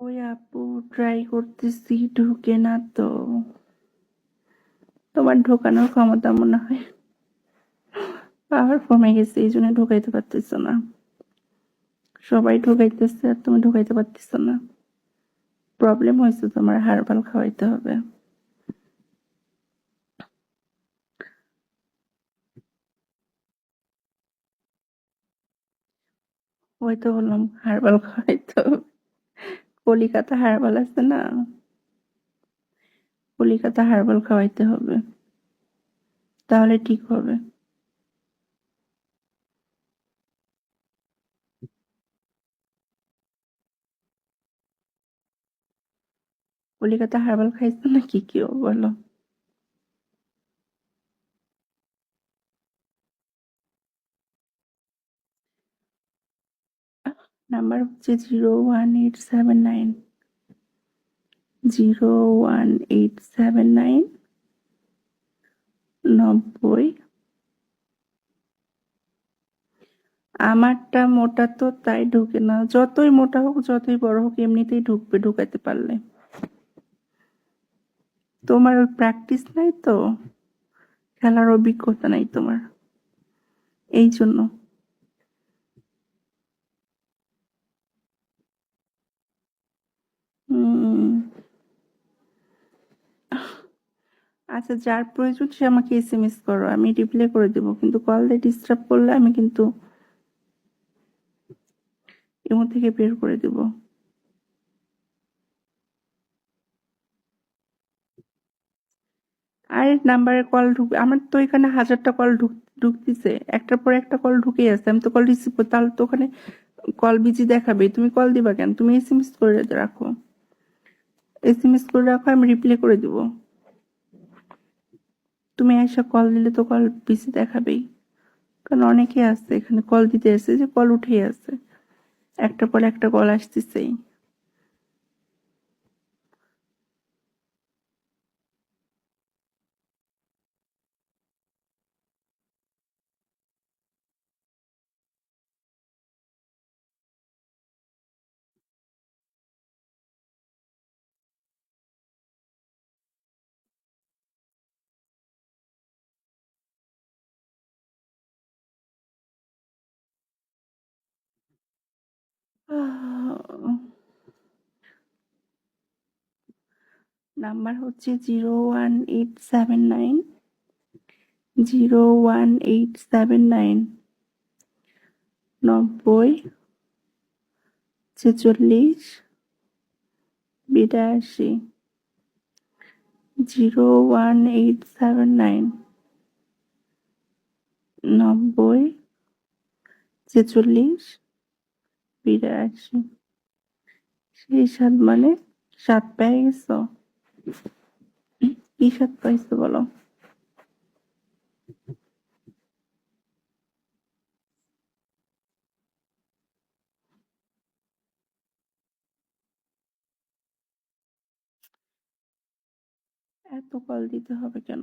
ওই আপু ট্রাই করতেছি, ঢুকে না তো। তোমার ঢোকানোর ক্ষমতা মনে হয়? পাওয়ার কমে গেছে, এই জন্য ঢোকাইতে পারতেছ না। সবাই ঢোকাইতেছে আর তুমি ঢোকাইতে পারতেছ না। প্রবলেম হয়েছে তোমার হারবাল খাওয়াইতে হবে। ওই তো বললাম হারবাল খাওয়াইতে হবে। কলিকাতা হার্বাল আছে না? কলিকাতা হার্বাল খাওয়াইতে হবে। তাহলে ঠিক হবে। কলিকাতা হার্বাল খাইছো নাকি? কেউ বলো। নাম্বার হচ্ছে zero one eight seven nine. Zero one eight seven nine নব্বই। আমারটা মোটা তো তাই ঢুকে না। যতই মোটা হোক, যতই বড় হোক, এমনিতেই ঢুকবে ঢুকাইতে পারলে। তোমার প্র্যাকটিস নাই তো? খেলার অভিজ্ঞতা নাই তোমার? এই জন্য আচ্ছা যার প্রয়োজন সে আমাকে এস এম এস করো, আমি রিপ্লাই করে দেবো। কিন্তু কল দিয়ে ডিস্টার্ব করলে আমি কিন্তু এমন থেকে বের করে দেব। আর নাম্বারে কল ঢুকবে আমার তো এখানে হাজারটা কল ঢুক ঢুকতেছে। একটার পর একটা কল ঢুকে আছে আমি তো কল রিসিভ করি তাহলে তো ওখানে কল বিজি দেখাবে। তুমি কল দিবা কেন? তুমি এস এম এস করে রাখো। এস এম এস করে রাখো, আমি রিপ্লাই করে দিব। তুমি এসে কল দিলে তো কল বিজি দেখাবেই। কারণ অনেকে আছে এখানে কল দিতে এসে যে কল উঠেই আছে। একটা পর একটা কল আসতেছেই। নাম্বার হচ্ছে zero one eight seven nine, zero one eight seven nine, নব্বই, ছেচল্লিশ, বিরাশি, zero one eight seven nine, নব্বই, ছেচল্লিশ, বিরাশি। সেই সাত মানে সাত পেয়ে গেছো। কি স্বাদ পাইছো বলো। এত কল দিতে হবে কেন?